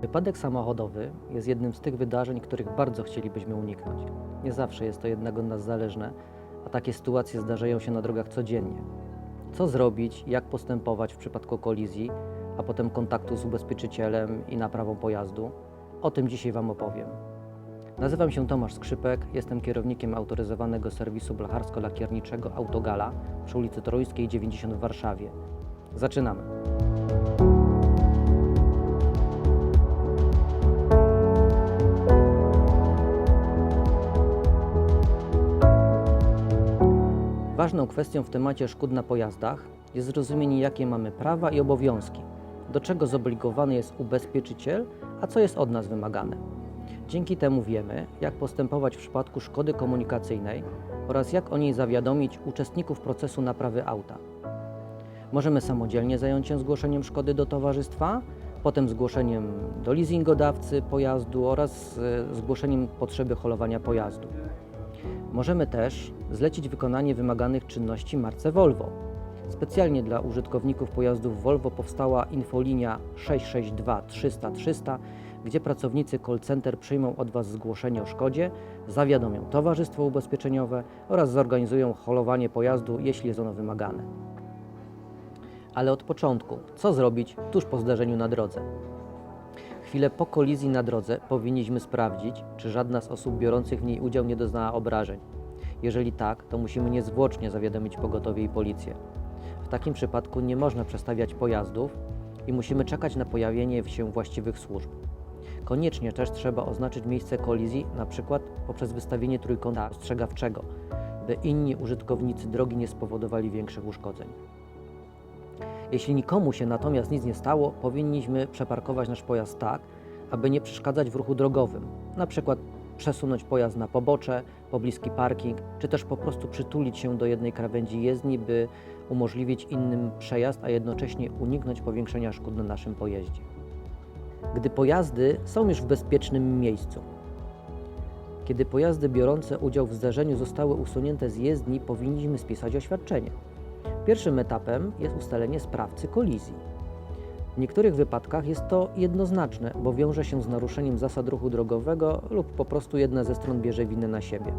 Wypadek samochodowy jest jednym z tych wydarzeń, których bardzo chcielibyśmy uniknąć. Nie zawsze jest to jednak od nas zależne, a takie sytuacje zdarzają się na drogach codziennie. Co zrobić, jak postępować w przypadku kolizji, a potem kontaktu z ubezpieczycielem i naprawą pojazdu? O tym dzisiaj Wam opowiem. Nazywam się Tomasz Skrzypek, jestem kierownikiem autoryzowanego serwisu blacharsko-lakierniczego Autogala przy ulicy Toruńskiej 90 w Warszawie. Zaczynamy. Ważną kwestią w temacie szkód na pojazdach jest zrozumienie, jakie mamy prawa i obowiązki, do czego zobligowany jest ubezpieczyciel, a co jest od nas wymagane. Dzięki temu wiemy, jak postępować w przypadku szkody komunikacyjnej oraz jak o niej zawiadomić uczestników procesu naprawy auta. Możemy samodzielnie zająć się zgłoszeniem szkody do towarzystwa, potem zgłoszeniem do leasingodawcy pojazdu oraz e, zgłoszeniem potrzeby holowania pojazdu. Możemy też zlecić wykonanie wymaganych czynności marce Volvo. Specjalnie dla użytkowników pojazdów Volvo powstała infolinia 662 300 300, gdzie pracownicy call center przyjmą od Was zgłoszenie o szkodzie, zawiadomią towarzystwo ubezpieczeniowe oraz zorganizują holowanie pojazdu, jeśli jest ono wymagane. Ale od początku, co zrobić tuż po zdarzeniu na drodze? Chwilę po kolizji na drodze powinniśmy sprawdzić, czy żadna z osób biorących w niej udział nie doznała obrażeń. Jeżeli tak, to musimy niezwłocznie zawiadomić pogotowie i policję. W takim przypadku nie można przestawiać pojazdów i musimy czekać na pojawienie się właściwych służb. Koniecznie też trzeba oznaczyć miejsce kolizji, na przykład poprzez wystawienie trójkąta ostrzegawczego, by inni użytkownicy drogi nie spowodowali większych uszkodzeń. Jeśli nikomu się natomiast nic nie stało, powinniśmy przeparkować nasz pojazd tak, aby nie przeszkadzać w ruchu drogowym. Na przykład przesunąć pojazd na pobocze, pobliski parking, czy też po prostu przytulić się do jednej krawędzi jezdni, by umożliwić innym przejazd, a jednocześnie uniknąć powiększenia szkód na naszym pojeździe. Gdy pojazdy są już w bezpiecznym miejscu. Kiedy pojazdy biorące udział w zdarzeniu zostały usunięte z jezdni, powinniśmy spisać oświadczenie. Pierwszym etapem jest ustalenie sprawcy kolizji. W niektórych wypadkach jest to jednoznaczne, bo wiąże się z naruszeniem zasad ruchu drogowego lub po prostu jedna ze stron bierze winę na siebie.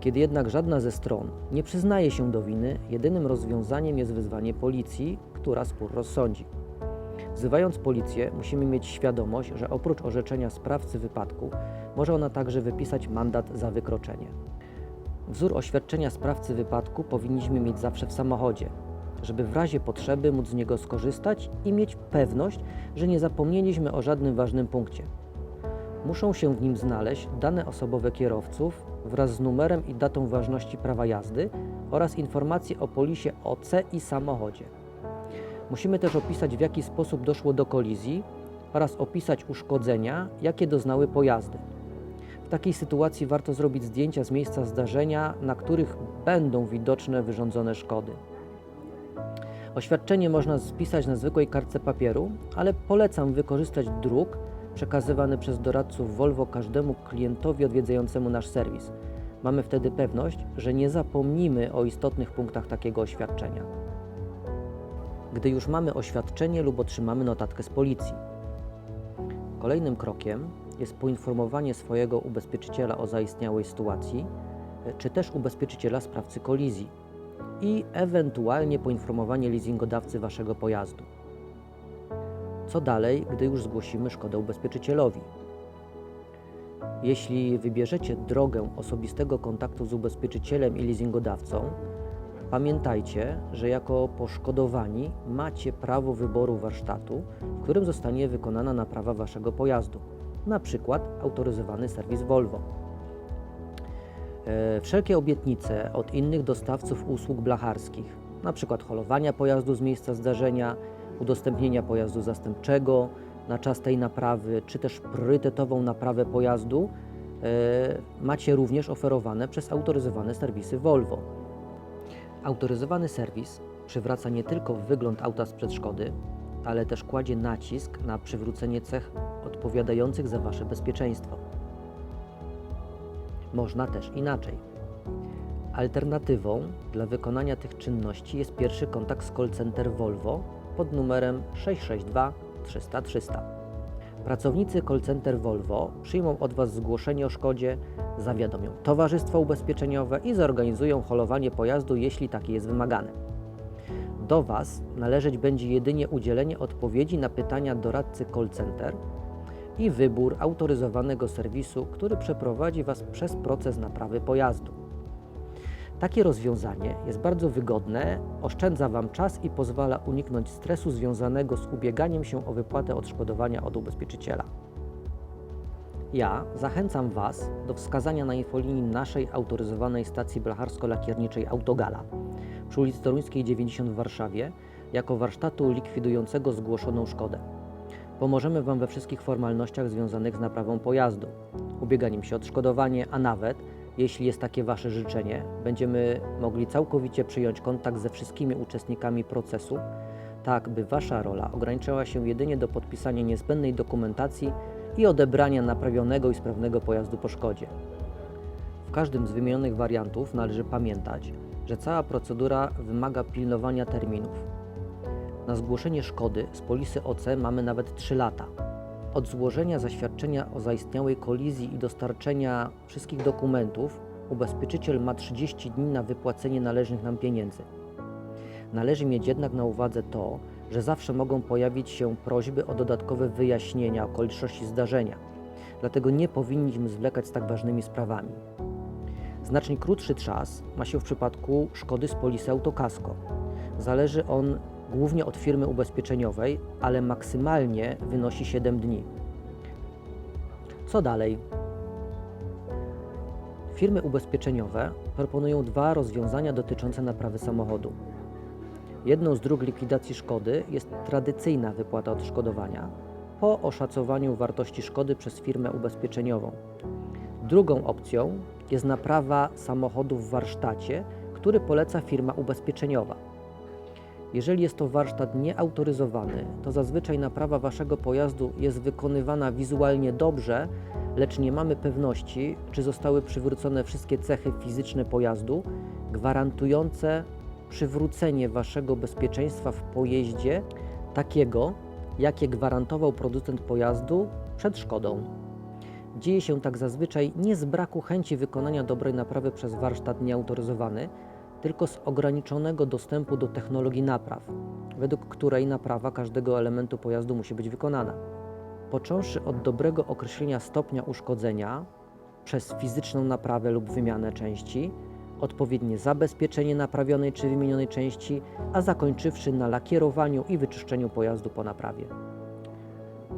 Kiedy jednak żadna ze stron nie przyznaje się do winy, jedynym rozwiązaniem jest wezwanie policji, która spór rozsądzi. Wzywając policję, musimy mieć świadomość, że oprócz orzeczenia sprawcy wypadku, może ona także wypisać mandat za wykroczenie. Wzór oświadczenia sprawcy wypadku powinniśmy mieć zawsze w samochodzie, żeby w razie potrzeby móc z niego skorzystać i mieć pewność, że nie zapomnieliśmy o żadnym ważnym punkcie. Muszą się w nim znaleźć dane osobowe kierowców wraz z numerem i datą ważności prawa jazdy oraz informacje o polisie OC i samochodzie. Musimy też opisać, w jaki sposób doszło do kolizji oraz opisać uszkodzenia, jakie doznały pojazdy. Takiej sytuacji warto zrobić zdjęcia z miejsca zdarzenia, na których będą widoczne wyrządzone szkody. Oświadczenie można spisać na zwykłej kartce papieru, ale polecam wykorzystać druk przekazywany przez doradców Volvo każdemu klientowi odwiedzającemu nasz serwis. Mamy wtedy pewność, że nie zapomnimy o istotnych punktach takiego oświadczenia. Gdy już mamy oświadczenie lub otrzymamy notatkę z policji. Kolejnym krokiem jest poinformowanie swojego ubezpieczyciela o zaistniałej sytuacji, czy też ubezpieczyciela sprawcy kolizji i ewentualnie poinformowanie leasingodawcy waszego pojazdu. Co dalej, gdy już zgłosimy szkodę ubezpieczycielowi? Jeśli wybierzecie drogę osobistego kontaktu z ubezpieczycielem i leasingodawcą, pamiętajcie, że jako poszkodowani macie prawo wyboru warsztatu, w którym zostanie wykonana naprawa waszego pojazdu, na przykład autoryzowany serwis Volvo. E, Wszelkie obietnice od innych dostawców usług blacharskich, np. holowania pojazdu z miejsca zdarzenia, udostępnienia pojazdu zastępczego na czas tej naprawy, czy też priorytetową naprawę pojazdu, e, macie również oferowane przez autoryzowane serwisy Volvo. Autoryzowany serwis przywraca nie tylko wygląd auta sprzed szkody, ale też kładzie nacisk na przywrócenie cech odpowiadających za Wasze bezpieczeństwo. Można też inaczej. Alternatywą dla wykonania tych czynności jest pierwszy kontakt z call center Volvo pod numerem 662 300 300. Pracownicy call center Volvo przyjmą od Was zgłoszenie o szkodzie, zawiadomią towarzystwo ubezpieczeniowe i zorganizują holowanie pojazdu, jeśli takie jest wymagane. Do Was należeć będzie jedynie udzielenie odpowiedzi na pytania doradcy call center i wybór autoryzowanego serwisu, który przeprowadzi Was przez proces naprawy pojazdu. Takie rozwiązanie jest bardzo wygodne, oszczędza Wam czas i pozwala uniknąć stresu związanego z ubieganiem się o wypłatę odszkodowania od ubezpieczyciela. Ja zachęcam Was do wskazania na infolinii naszej autoryzowanej stacji blacharsko-lakierniczej Autogala przy ulicy Toruńskiej 90 w Warszawie jako warsztatu likwidującego zgłoszoną szkodę. Pomożemy Wam we wszystkich formalnościach związanych z naprawą pojazdu, ubieganiem się o odszkodowanie, a nawet, jeśli jest takie Wasze życzenie, będziemy mogli całkowicie przyjąć kontakt ze wszystkimi uczestnikami procesu, tak by Wasza rola ograniczała się jedynie do podpisania niezbędnej dokumentacji i odebrania naprawionego i sprawnego pojazdu po szkodzie. W każdym z wymienionych wariantów należy pamiętać, że cała procedura wymaga pilnowania terminów. Na zgłoszenie szkody z polisy OC mamy nawet 3 lata. Od złożenia zaświadczenia o zaistniałej kolizji i dostarczenia wszystkich dokumentów ubezpieczyciel ma 30 dni na wypłacenie należnych nam pieniędzy. Należy mieć jednak na uwadze to, że zawsze mogą pojawić się prośby o dodatkowe wyjaśnienia okoliczności zdarzenia. Dlatego nie powinniśmy zwlekać z tak ważnymi sprawami. Znacznie krótszy czas ma się w przypadku szkody z polisy autokasko. Zależy on głównie od firmy ubezpieczeniowej, ale maksymalnie wynosi 7 dni. Co dalej? Firmy ubezpieczeniowe proponują dwa rozwiązania dotyczące naprawy samochodu. Jedną z dróg likwidacji szkody jest tradycyjna wypłata odszkodowania po oszacowaniu wartości szkody przez firmę ubezpieczeniową. Drugą opcją jest naprawa samochodu w warsztacie, który poleca firma ubezpieczeniowa. Jeżeli jest to warsztat nieautoryzowany, to zazwyczaj naprawa waszego pojazdu jest wykonywana wizualnie dobrze, lecz nie mamy pewności, czy zostały przywrócone wszystkie cechy fizyczne pojazdu gwarantujące przywrócenie waszego bezpieczeństwa w pojeździe takiego, jakie gwarantował producent pojazdu przed szkodą. Dzieje się tak zazwyczaj nie z braku chęci wykonania dobrej naprawy przez warsztat nieautoryzowany, tylko z ograniczonego dostępu do technologii napraw, według której naprawa każdego elementu pojazdu musi być wykonana. Począwszy od dobrego określenia stopnia uszkodzenia przez fizyczną naprawę lub wymianę części, odpowiednie zabezpieczenie naprawionej czy wymienionej części, a zakończywszy na lakierowaniu i wyczyszczeniu pojazdu po naprawie.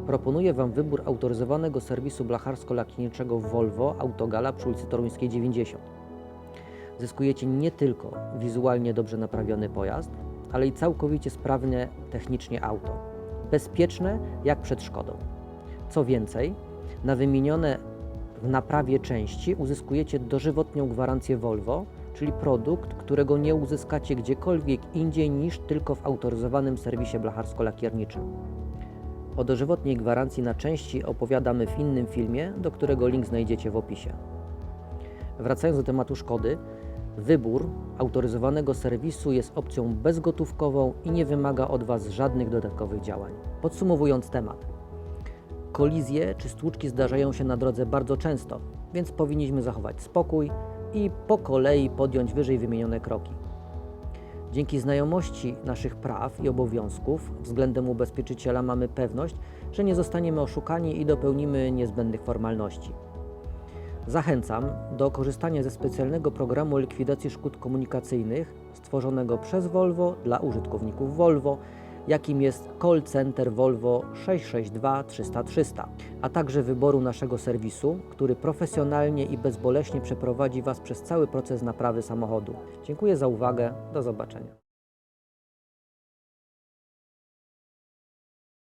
Proponuję Wam wybór autoryzowanego serwisu blacharsko-lakierniczego Volvo Autogala przy ulicy Toruńskiej 90 zyskujecie nie tylko wizualnie dobrze naprawiony pojazd, ale i całkowicie sprawne technicznie auto. Bezpieczne jak przed szkodą. Co więcej, na wymienione w naprawie części uzyskujecie dożywotnią gwarancję Volvo, czyli produkt, którego nie uzyskacie gdziekolwiek indziej niż tylko w autoryzowanym serwisie blacharsko-lakierniczym. O dożywotniej gwarancji na części opowiadamy w innym filmie, do którego link znajdziecie w opisie. Wracając do tematu szkody, wybór autoryzowanego serwisu jest opcją bezgotówkową i nie wymaga od Was żadnych dodatkowych działań. Podsumowując temat, kolizje czy stłuczki zdarzają się na drodze bardzo często, więc powinniśmy zachować spokój i po kolei podjąć wyżej wymienione kroki. Dzięki znajomości naszych praw i obowiązków względem ubezpieczyciela mamy pewność, że nie zostaniemy oszukani i dopełnimy niezbędnych formalności. Zachęcam do korzystania ze specjalnego programu likwidacji szkód komunikacyjnych stworzonego przez Volvo dla użytkowników Volvo, jakim jest Call Center Volvo 662 300 300, a także wyboru naszego serwisu, który profesjonalnie i bezboleśnie przeprowadzi Was przez cały proces naprawy samochodu. Dziękuję za uwagę, do zobaczenia.